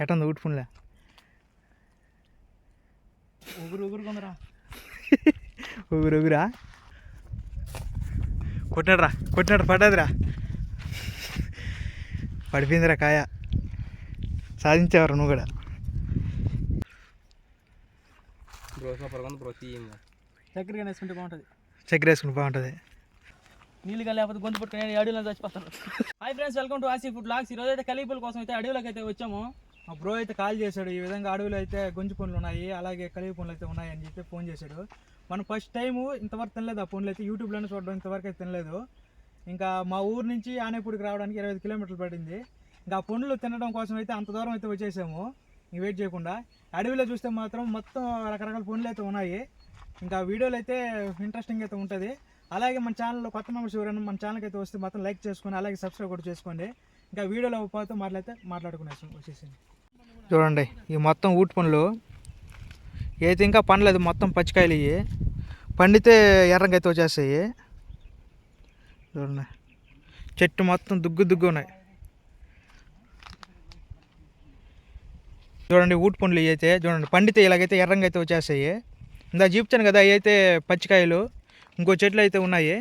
ఎట్టుంది ఊటి పుండ్లే ఉగురు ఉగురు కొందరా ఊగురు ఊగురా కొట్టినాడు రా కొట్టినాడు పడ్డదిరా పడిపోయిందిరా కాయ సాధించేవారు నువ్వు కూడా చక్కెరగా వేసుకుంటే బాగుంటుంది చక్కెర వేసుకుని బాగుంటుంది నీళ్ళుగా లేకపోతే గొంతు పట్టుకుని అడవిలో చచ్చిపోతాను హాయ్ ఫ్రెండ్స్ వెల్కమ్ టు ఆసీ ఫుడ్ లాక్స్ ఈరోజు అయితే కలిపుల కోసం అయితే అడవిలోకి అయితే వచ్చాము మా బ్రో అయితే కాల్ చేశాడు ఈ విధంగా అడవిలో అయితే గొంజు పనులు ఉన్నాయి అలాగే కలిగి పనులు అయితే ఉన్నాయి అని చెప్పి ఫోన్ చేశాడు. మనం ఫస్ట్ టైం ఇంతవరకు తినలేదు ఆ పనులు అయితే యూట్యూబ్లోనే చూడడం ఇంతవరకు అయితే తినలేదు. ఇంకా మా ఊరు నుంచి ఆనేపూడికి రావడానికి ఇరవై ఐదు కిలోమీటర్లు పడింది. ఇంకా ఆ పనులు తినడం కోసం అయితే అంత దూరం అయితే వచ్చేసాము. ఇంక వెయిట్ చేయకుండా. అడవిలో చూస్తే మాత్రం మొత్తం రకరకాల పనులు అయితే ఉన్నాయి. ఇంకా వీడియోలు అయితే ఇంట్రెస్టింగ్ అయితే ఉంటుంది. అలాగే మన ఛానల్లో కొత్త మెంబర్స్ ఎవరైనా మన ఛానల్కి అయితే వస్తే మాత్రం లైక్ చేసుకొని అలాగే సబ్స్క్రైబ్ కూడా చేసుకోండి. ఇంకా వీడియోలో పోతే మాట్లాడితే మాట్లాడుకునేసాం వచ్చేసింది చూడండి ఈ మొత్తం ఊటి పండ్లు అయితే ఇంకా పండలేదు మొత్తం పచ్చికాయలు ఇవి పండితే ఎర్రంగా అయితే వచ్చేస్తాయి. చూడండి చెట్టు మొత్తం దుగ్గు దుగ్గు ఉన్నాయి. చూడండి ఊటి పండ్లు ఇవి అయితే చూడండి పండితే ఇలాగైతే ఎర్రంగా అయితే వచ్చేస్తాయి. ఇందా చూపించాను కదా అయితే పచ్చికాయలు. ఇంకో చెట్లు అయితే ఉన్నాయి.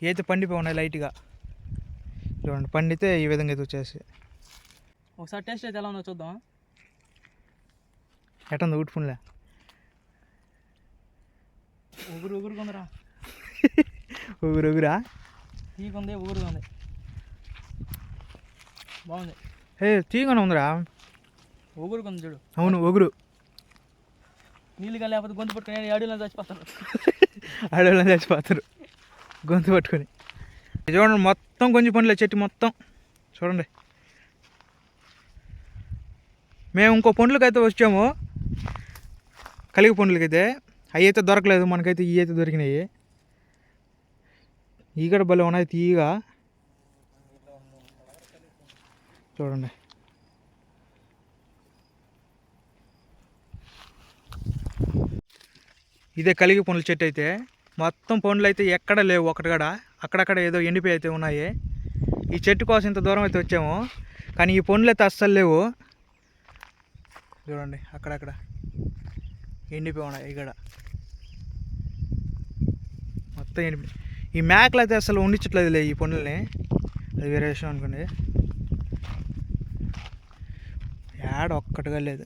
ఇవి అయితే పండిపోయి ఉన్నాయి లైట్గా. చూడండి పండితే ఈ విధంగా అయితే వచ్చేస్తాయి. ఒకసారి టేస్ట్ అయితే ఎలా ఉందో చూద్దాం ఎట్టుంది ఊటి పండ్లే ఉగురు ఉగురు కొందరా ఊగురు ఊగురా? తీకుంది ఉగురుగా ఉంది. బాగుంది. ఏ తీగనే ఉందిరా? ఉగురు కొంది చూడు. అవును ఒగురు నీళ్ళుగా లేకపోతే గొంతు పట్టుకుని అడవిలో చచ్చిపోతాను అడవిలో చచ్చిపోతారు. గొంతు పట్టుకొని. చూడండి మొత్తం కొంచెం పండ్లే చెట్టు మొత్తం. చూడండి. మేము ఇంకో పండ్లకైతే వచ్చాము. కలిగి పండ్లకైతే. అవి అయితే దొరకలేదు మనకైతే ఇవి అయితే దొరికినాయి. ఈ కూడా భలే ఉన్నాయి తీయగా. చూడండి. ఇదే కలిగి పండ్ల చెట్టు అయితే. మొత్తం పండ్లు అయితే ఎక్కడ లేవు ఒకటి కూడా. అక్కడక్కడ ఏదో ఎండిపోయి అయితే ఉన్నాయి. ఈ చెట్టు కోసం ఇంత దూరం అయితే వచ్చాము. కానీ ఈ పండ్లు అయితే అస్సలు లేవు. చూడండి అక్కడక్కడ. ఎండిపోయి ఉన్నాయి ఇక్కడ మొత్తం ఎండిపోయి. ఈ మేకలు అయితే అసలు ఉండించట్లేదులే ఈ పనుల్ని అది వేరే విషయం అనుకోండి. యాడ ఒక్కటిగా లేదు.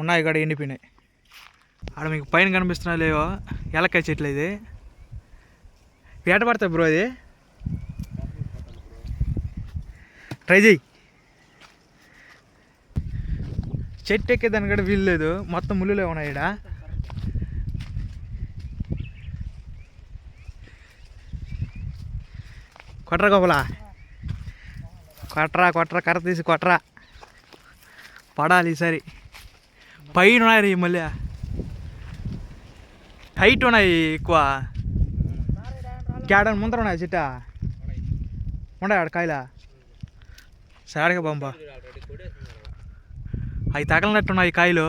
ఉన్నాయి ఇక్కడ ఎండిపోయినాయి. ఆడ మీకు పైన కనిపిస్తున్నా లేవో? ఎలక్కాయ చెట్లు ఇది. వేట పడతాయి బ్రో అది ట్రై చేయి చెట్టు ఎక్కేదాన్ని కూడా వీలు లేదు మొత్తం ముళ్ళులే ఉన్నాయి ఇక్కడ కొట్రా గోపలా. కొట్రా కొట్రా కర్ర తీసి కొట్రా. పడాలి ఈసారి. పైన ఉన్నాయి రీ మళ్ళీ హైట్ ఉన్నాయి ఎక్కువ. క్యాడన్ ముందర ఉన్నాయి చిట్ట. ఉన్నాయి ఆడ కాయలా? సాడగా పంప. అవి తగలనట్టున్నాయి కాయలు.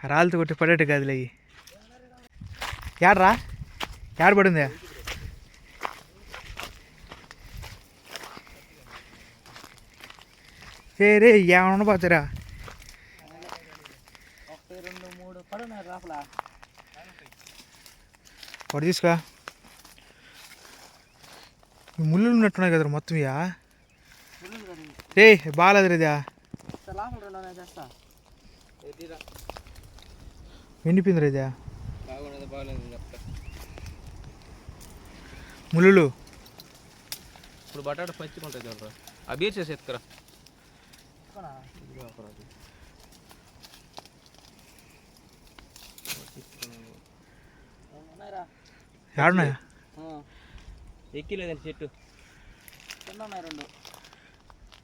రాళ్ళతో కొట్టి పడేట్టు గదిలే ఏడరా ఏడ్రా ఏడ పడింది? రే ఏమన్నా పోతారా పడి రెండు తీసుకా. ముళ్ళు ఉన్నట్టున్నాయి కదరా మొత్తం ఇయా ఏ బాగాలేదు చేస్తా ఎండిపోయింది చెప్తా ముళ్ళు ఇప్పుడు బటాటా పచ్చిగా ఉంటుంది చూడరా. ఆ బీర్ చేసి ఎత్తుకురా. ఎక్కిలేదండి చెట్టు. రెండు?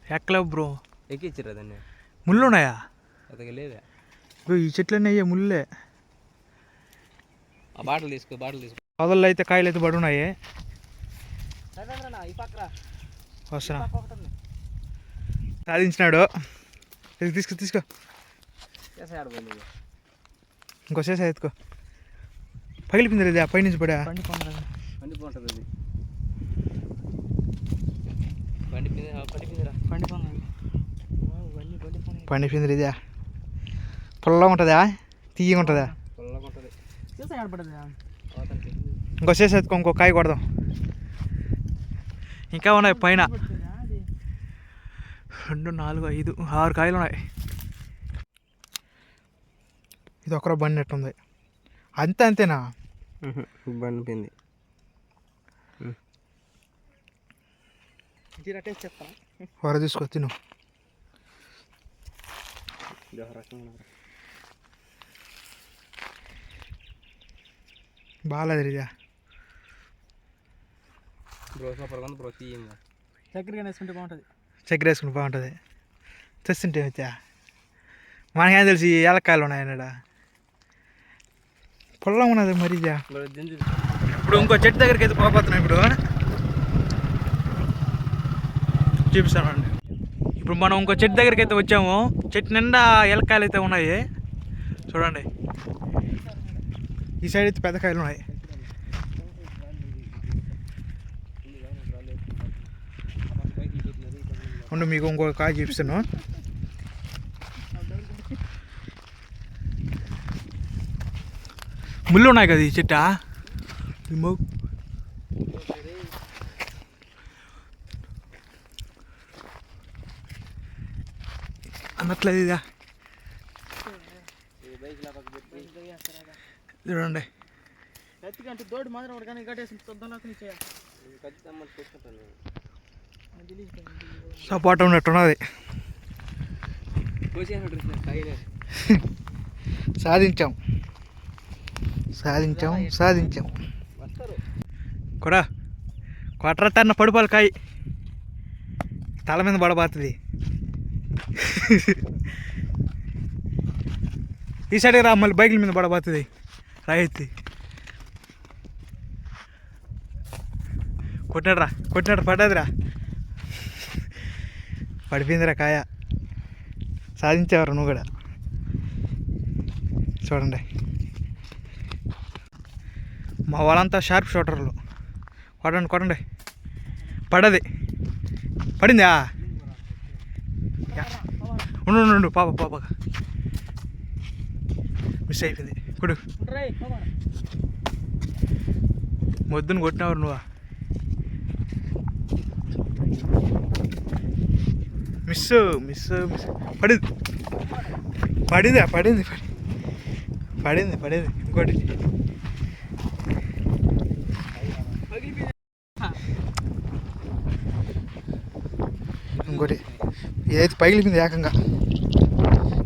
ఎక్కలేవు బ్రో. ఎక్కిచ్చిరా దాన్ని? ముళ్ళు ఉన్నాయా అతగా లేదా? ఇగో ఈ చెట్లన్నీ అయ్యే ముళ్ళే. ఆ బాటలు తీసుకో బాటలు తీసుకో. పొదల్లో అయితే కాయలు అయితే పడి ఉన్నాయి ఈ పక్కరా వస్తున్నా. సాధించినాడు. తీసుకో తీసుకో ఆడిపోయింది ఇంకో చేసా ఎత్తుకో. పగిలిపోయింది లేదా? పైనుంచి పడా? పండి పండుగ పండి పండిపోయింది ఇదే పుల్లగా ఉంటుందా? తీయగా ఉంటుందా? పొల్లగా ఉంటుంది. చూసా ఆడపడదా ఇంకో చేసి ఎత్తుకో ఇంకో కాయ కొడదాం. ఇంకా ఉన్నాయి పైన. రెండు నాలుగు ఐదు ఆరు కాయలు ఉన్నాయి. ఇది ఒకరో బండి ఉంది అంతే అంతేనా? పండిపోయింది. జీరా టేస్ట్ చెప్తాను వర తీసుకో తిను. బాగాలేదు ఇదే బ్రో సూపర్ ఉంది బ్రో తీయంగా చక్కెరగా వేసుకుంటే బాగుంటుంది. చక్కెర వేసుకుని బాగుంటుంది. తెస్తుంటే వచ్చా మనకేం తెలిసి ఏలకాయలు ఉన్నాయన్నాడ. పొల్లం ఉన్నది మరి ఇదే. ఇప్పుడు ఇంకో చెట్టు దగ్గరికి అయితే పోతున్నాం ఇప్పుడు. చూపిస్తానండి. ఇప్పుడు మనం ఇంకో చెట్టు దగ్గరికి అయితే వచ్చాము. చెట్టు నిండా ఎలకాయలు అయితే ఉన్నాయి. చూడండి. ఈ సైడ్ అయితే పెద్ద కాయలు ఉన్నాయి. ఉండు మీకు ఇంకో కాయ చూపిస్తాను. ముళ్ళు ఉన్నాయి కదా ఈ చెట్టా? రిమూవ్ అన్నట్లేదు ఇదా చూడండి తోడు మాత్రం కానీ కట్టేసి సపోటా ఉన్నట్టున్నది. సాధించాం. సాధించాం సాధించాం. కూడా. కొట్ర తన్న పడిపోవాలి కాయ తల మీద పడబోతుంది. ఈ సైడ్ రా మళ్ళీ బైకుల మీద పడబోతుంది రాయితీ. కొట్టినాడు కొట్టినాడు పడ్డదిరా. పడిపోయిందిరా కాయ. సాధించేవారు నువ్వు కూడా. చూడండి. మా వాళ్ళంతా షార్ప్ షూటర్లు. కొట్టండి కొట్టండి. పడది పడిందా? ఉండు ఉండు, పాప పాప. మిస్ అయిపోయింది. కుడు. మొద్దును కొట్టినవారు నువ్వా? మిస్ మిస్ మిస్ పడింది. పడిందా? పడింది పడింది. పడింది పడింది. ఇంకోటి. ఏది పగిలిపోయింది ఏకంగా.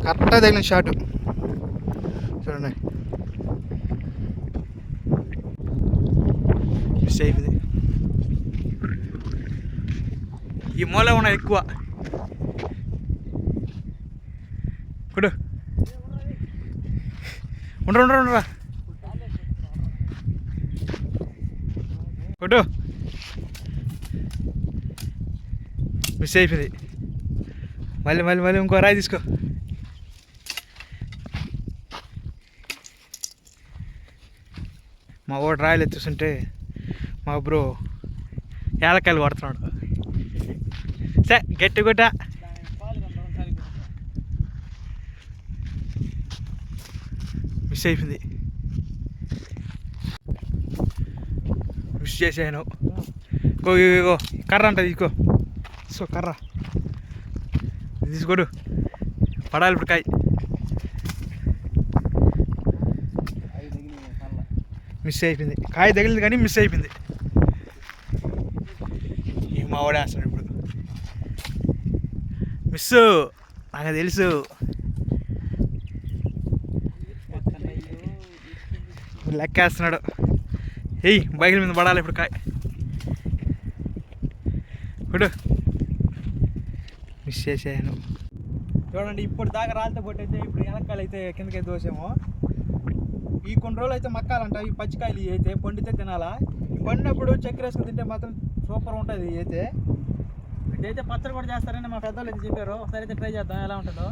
కరెక్ట్గా తగిలిన షాటు. చూడండి. మిస్ అయిపోయింది. ఈ మూల ఉన్నాయి ఎక్కువ. కుడు ఉండరు ఉండరు ఉండరా. కొట్టు. మిస్ అయిపోయింది. మళ్ళీ మళ్ళీ మళ్ళీ ఇంకో రాయి తీసుకో. మా ఓడి రాయలు ఎత్తుస్తుంటే మా బ్రో ఏలకాయలు కొడుతున్నాడు సే గట్టి గుట్ట మిస్ అయిపోయింది. మిస్ చేసాను ఇగో ఇగో, కర్ర అంట తీసుకో. సో కర్ర. తీసుకోడు. పడాలి ఇప్పుడు కాయ. మిస్ అయిపోయింది. కాయ తగిలింది కానీ మిస్ అయిపోయింది. ఈ మా అసలు ఇప్పుడు. మిస్ నాకు తెలుసు. లెక్కేస్తున్నాడు. ఏయ్ బైకుల మీద పడాలి ఇప్పుడు కాయ. ఇప్పుడు మిస్ చేసాను చూడండి ఇప్పుడు దాకా రాలితే పొట్టయితే ఇప్పుడు వెనకాయలు అయితే కిందకి దోసాము ఈ కొన్ని రోజులు అయితే మక్కాలంట ఈ పచ్చికాయలు ఇవి అయితే పండితే తినాలా? పండినప్పుడు చక్కెర వేసుకుని తింటే మాత్రం సూపర్ ఉంటుంది ఇవి అయితే. ఇదైతే పచ్చడి కూడా చేస్తారని మా పెద్దవాళ్ళు అయితే చెప్పారు. ఒకసారి అయితే ట్రై చేద్దాం ఎలా ఉంటుందో.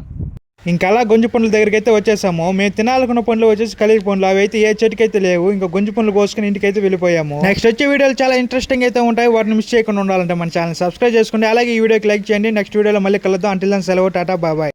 ఇంకా అలా గొంజు పండ్ల దగ్గరికి అయితే వచ్చేసాము. మేము తినాలనుకున్న పండ్లు వచ్చేసి కలిగి పండ్లు. అవి అయితే ఏ చెట్టుకైతే లేవు ఇంకా గొంజు పండ్లు కోసుకుని ఇంటికి అయితే వెళ్ళిపోయాము. నెక్స్ట్ వచ్చే వీడియోలు చాలా ఇంట్రెస్టింగ్ అయితే ఉంటాయి. వాటిని మిస్ చేయకుండా ఉండాలంటే మన ఛానల్ సబ్స్క్రైబ్ చేసుకోండి అలాగే ఈ వీడియోకి లైక్ చేయండి. నెక్స్ట్ వీడియోలో మళ్ళీ కలుద్దాం. అంటిల్ సెలవు టాటా బాబాయ్